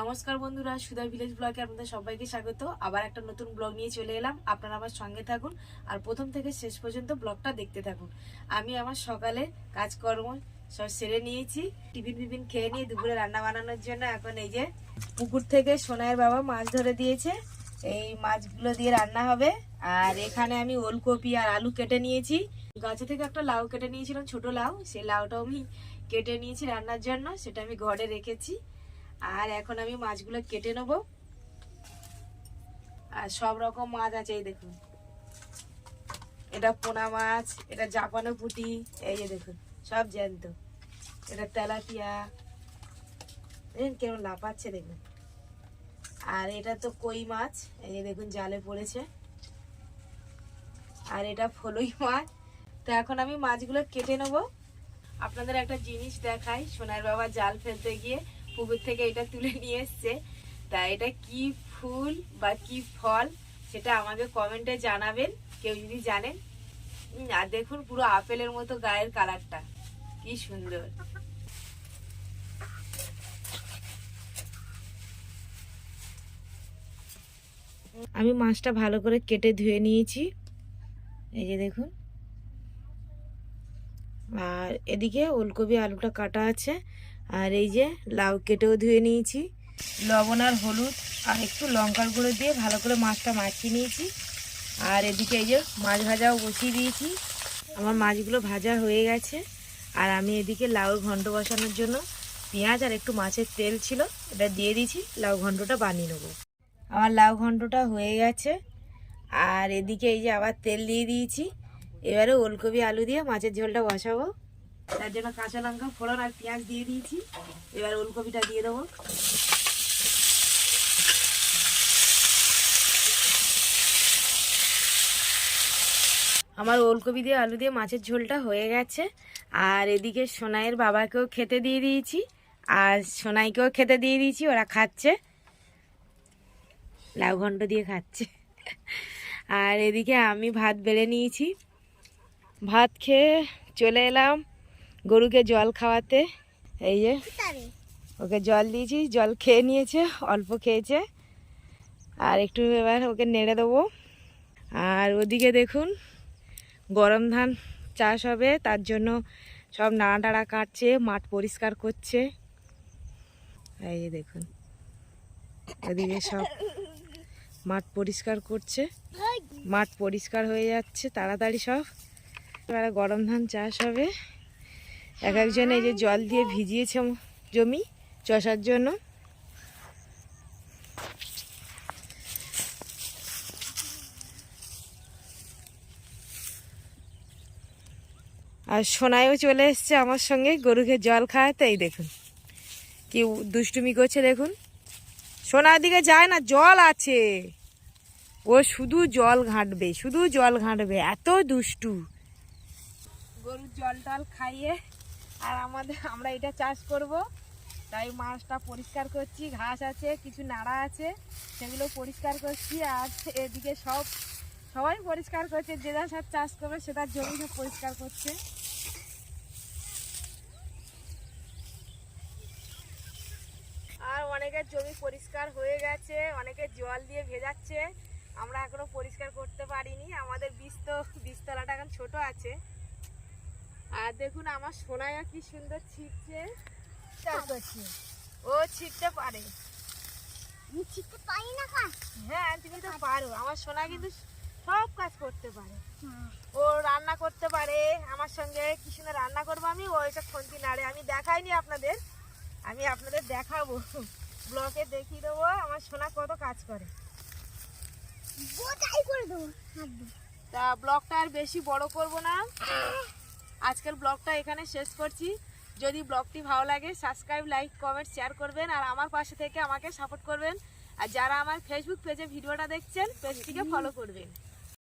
নমস্কার বন্ধুরা, সুধা ভিলেজ ব্লগে আপনাদের সবাইকে স্বাগত। আবার একটা নতুন ব্লগ নিয়ে চলে এলাম। আপনারা আমার সঙ্গে থাকুন আর প্রথম থেকে শেষ পর্যন্ত ব্লগটা দেখতে থাকুন। আমি আমার সকালে কাজকর্ম সব সেরে নিয়েছি। টিফিন ফিফিন খেয়ে নিয়ে দুপুরে রান্না বানানোর জন্য এখন এই যে পুকুর থেকে সোনাইয়ের বাবা মাছ ধরে দিয়েছে। এই মাছগুলো দিয়ে রান্না হবে। আর এখানে আমি ওলকপি আর আলু কেটে নিয়েছি। গাছে থেকে একটা লাউ কেটে নিয়েছিলাম, ছোট লাউ। সেই লাউটাও আমি কেটে নিয়েছি রান্নার জন্য। সেটা আমি ঘরে রেখেছি। আর এখন আমি মাছগুলো কেটে নেব। আর সব রকম মাছ আছে, এই দেখুন। এটা পোনা মাছ, এটা জাপানো পুঁটি, এই যে দেখুন, সব জ্যান্ত। এটা তেলাপিয়া। দেখুন কেমন লাফাচ্ছে, দেখুন। আর এটা তো কই মাছ, এই যে দেখুন, জালে পড়েছে। আর এটা ফলই মাছ। তো এখন আমি মাছগুলো কেটে নেব। আপনাদের একটা জিনিস দেখাই, সোনার বাবা জাল ফেলতে গিয়ে। পুকুর থেকে এটা তুলে নিয়ে এসছে। তা এটা কি ফুল বা কি ফল সেটা আমাকে কমেন্টে জানাবেন, কেউ যদি জানেন। আর দেখুন পুরো আপেলের মতো গায়ের কালারটা, কি সুন্দর। আমি মাছটা ভালো করে কেটে ধুয়ে নিয়েছি। এই যে দেখুন। আর এদিকে ওলকপি আলুটা কাটা আছে। আর এই যে লাউ কেটেও ধুয়ে নিয়েছি। লবণ আর হলুদ আর একটু লঙ্কার গুঁড়ো দিয়ে ভালো করে মাছটা মাখিয়ে নিয়েছি। আর এদিকে এই যে মাছ ভাজাও বসিয়ে দিয়েছি। আমার মাছগুলো ভাজা হয়ে গেছে। আর আমি এদিকে লাউ ঘন্ট বসানোর জন্য পেঁয়াজ আর একটু মাছের তেল ছিল, এটা দিয়ে দিয়েছি। লাউ ঘন্টটা বানিয়ে নেব। আমার লাউ ঘন্টটা হয়ে গেছে। আর এদিকে এই যে আবার তেল দিয়ে দিয়েছি। এবারে ওলকপি আলু দিয়ে মাছের ঝোলটা বসাবো। তার জন্য কাঁচা লঙ্কা, ফোড়ন আর পেঁয়াজ দিয়ে দিয়েছি। এবার ওলকপিটা দিয়ে দেবো। আমার ওলকপি দিয়ে, আলু দিয়ে মাছের ঝোলটা হয়ে গেছে। আর এদিকে সোনাইয়ের বাবাকেও খেতে দিয়ে দিয়েছি। আর সোনাইকেও খেতে দিয়ে দিয়েছি, ওরা খাচ্ছে। লাউ ঘন্ট দিয়ে খাচ্ছে। আর এদিকে আমি ভাত বেড়ে নিয়েছি। ভাত খেয়ে চলে এলাম। গরুকে জল খাওয়াতে এই যে ওকে জল দিয়েছি জল খেয়ে নিয়েছে অল্প খেয়েছে। আর একটু এবার ওকে নেড়ে দেবো। আর ওদিকে দেখুন গরম ধান চাষ হবে তার জন্য সব নাড়া টাড়া কাটছে মাঠ পরিষ্কার করছে। এই দেখুন ওদিকে সব মাঠ পরিষ্কার করছে। মাঠ পরিষ্কার হয়ে যাচ্ছে তাড়াতাড়ি সব। এবারে গরম ধান চাষ হবে। এক একজন এই যে জল দিয়ে ভিজিয়েছে জমি চষার জন্য। আর সোনাইও চলে এসছে আমার সঙ্গে, গরুকে জল খাওয়াতে, এই দেখুন। কি দুষ্টুমি করছে, দেখুন। সোনার দিকে যায় না, জল আছে। ও শুধু জল ঘাঁটবে, শুধু জল ঘাঁটবে, এত দুষ্টু। গরুর জল টল খাইয়ে আর আমাদের আমরা এটা চাষ করব। তাই মাছটা পরিষ্কার করছি, ঘাস আছে, কিছু নাড়া আছে, সেগুলো পরিষ্কার করছি। আর এদিকে সব, সবাই পরিষ্কার করছে, যে যার সব চাষ করবে সেটা জমি সব পরিষ্কার করছে। আর অনেকের জমি পরিষ্কার হয়ে গেছে, অনেকে জল দিয়ে ভেজাচ্ছে। আমরা এখনও পরিষ্কার করতে পারিনি। আমাদের বীজ তো, বীজতলাটা এখন ছোট আছে। আর দেখুন আমার সোনায়া কি সুন্দর ছিটছে ও ছিটতে পারে। হ্যাঁ তুমি তো পারো। আমার সোনা কিন্তু সব কাজ করতে পারে। ও রান্না করতে পারে। আমার সঙ্গে কি সুন্দর রান্না করব আমি? ও খন্তি নাড়ে। আমি দেখাইনি আপনাদের। আমি আপনাদের দেখাবো। ব্লকে দেখিয়ে দেবো। আমার সোনা কত কাজ করে। তা ব্লগটা আর বেশি বড় করব না। আজকের ব্লগটা এখানে শেষ করছি। যদি ব্লগটি ভালো লাগে সাবস্ক্রাইব লাইক কমেন্ট শেয়ার করবেন আর আমার পাশে থেকে আমাকে সাপোর্ট করবেন। আর যারা আমার ফেসবুক পেজে ভিডিওটা দেখছেন পেজটিকে ফলো করবেন।